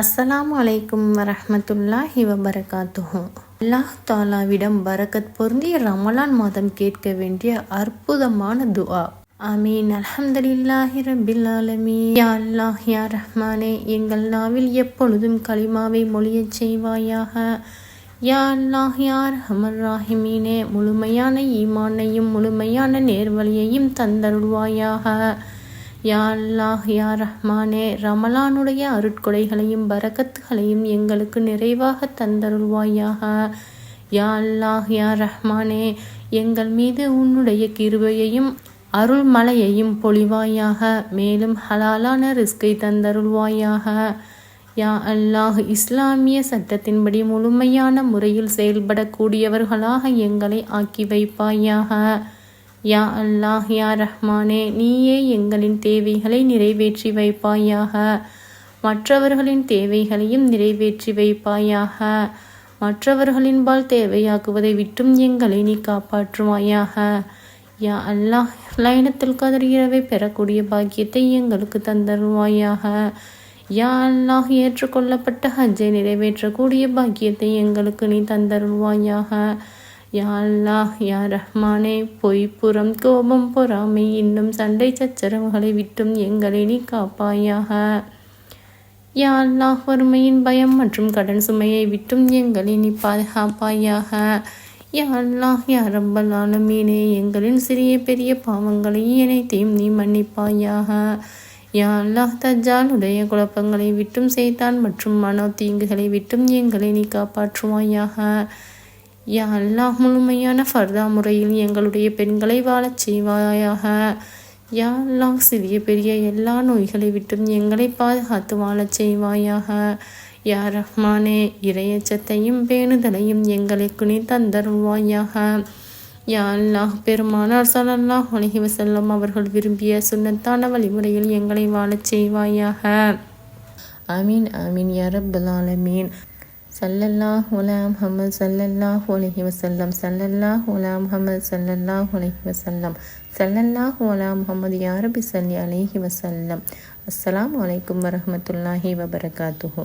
அஸ்ஸலாமு அலைக்கும் வரமத்துல்லாஹி வபரகாத்துஹும் அல்லாஹ் தாலாவிடம் பரக்கத் பொருந்திய ரமலான் மாதம் கேட்க வேண்டிய அற்புதமான துஆ. ஆமீன். அல்ஹம்துலில்லாஹி ரபில் ஆலமீ யா அல்லாஹ் யா ரஹ்மானே எங்கள் நாவில் எப்பொழுதும் கலிமாவை மொழியச் செய்வாயாக. யா அல்லாஹ் யா ரஹமர் ராஹிமீனே முழுமையான ஈமானையும் முழுமையான நேர்வழியையும் தந்தருள்வாயாக. யா அல்லாஹ் யா ரஹ்மானே ரமலானுடைய அருட்கொடைகளையும் பரக்கத்துகளையும் எங்களுக்கு நிறைவாக தந்தருள்வாயாக. யா அல்லாஹ் யா ரஹ்மானே எங்கள் மீது உன்னுடைய கிருபையையும் அருள் மலையையும் பொழிவாயாக. மேலும் ஹலாலான ரிஸ்கை தந்தருள்வாயாக. யா அல்லாஹ் இஸ்லாமிய சட்டத்தின்படி முழுமையான முறையில் செயல்படக்கூடியவர்களாக எங்களை ஆக்கி வைப்பாயாக. யா அல்லாஹ் யா ரஹ்மானே நீயே எங்களின் தேவைகளை நிறைவேற்றி வைப்பாயாக. மற்றவர்களின் தேவைகளையும் நிறைவேற்றி வைப்பாயாக. மற்றவர்களின்பால் தேவையாக்குவதை விட்டும் எங்களை நீ காப்பாற்றுவாயாக. யா அல்லாஹ் லைனத்தில் கதர் இரவை பெறக்கூடிய பாக்கியத்தை எங்களுக்கு தந்தருவாயாக. யா அல்லாஹ் ஏற்றுக்கொள்ளப்பட்ட ஹஜ்ஜை நிறைவேற்றக்கூடிய பாக்கியத்தை எங்களுக்கு நீ தந்தருவாயாக யாழ்லாஹ் யா ரஹ்மானே பொய்ப்புறம் கோபம் பொறாமை இன்னும் சண்டை சச்சரவுகளை விட்டும் எங்களை நீ காப்பாயாக. யா அல்லாஹ் வறுமையின் பயம் மற்றும் கடன் சுமையை விட்டும் எங்களை நீ பாதுகாப்பாயாக. யா அல்லாஹ் யா ரப்பல் ஆலமீனே எங்களின் சிறிய பெரிய பாவங்களை அனைத்தையும் நீ மன்னிப்பாயாக. யா அல்லாஹ் தஜ்ஜாலுடைய குழப்பங்களை விட்டும் செய்தான் மற்றும் மனோ தீங்குகளை விட்டும் எங்களை நீ காப்பாற்றுவாயாக. யா அல்லாஹ் முழுமையான ஃபர்தா முறையில் எங்களுடைய பெண்களை வாழச் செய்வாயாக? யா அல்லாஹ் சிறிய பெரிய எல்லா நோய்களை விட்டும் எங்களை பாதுகாத்து வாழச் செய்வாயாக? யா ரஹ்மானே இரையச்சத்தையும் பேணுதலையும் எங்களுக்கு நீ தந்தருவாயாக யா அல்லாஹ் பெருமானார் சல்லல்லாஹ் அலைஹி வசல்லம் அவர்கள் விரும்பிய சுன்னத்தான வழிமுறையில் எங்களை வாழச் செய்வாயாக? ஆமீன் ஆமீன் யா ரப்பல் ஆலமீன். சல்லல்லாஹ் உலா முஹம்மது சல்லல்லாஹ் அலைஹி வசல்லம் சல்லல்லாஹ் உலா முஹம்மது சல்லல்லாஹ் அலைஹி வசல்லம் சல்லல்லாஹ் உலா முஹம்மது யாரபி சல்லி அலைஹி வசல்லம் அஸ்லாம் வலைக்கம் வரமத்துல்லாஹி வபரகாத்துஹோ.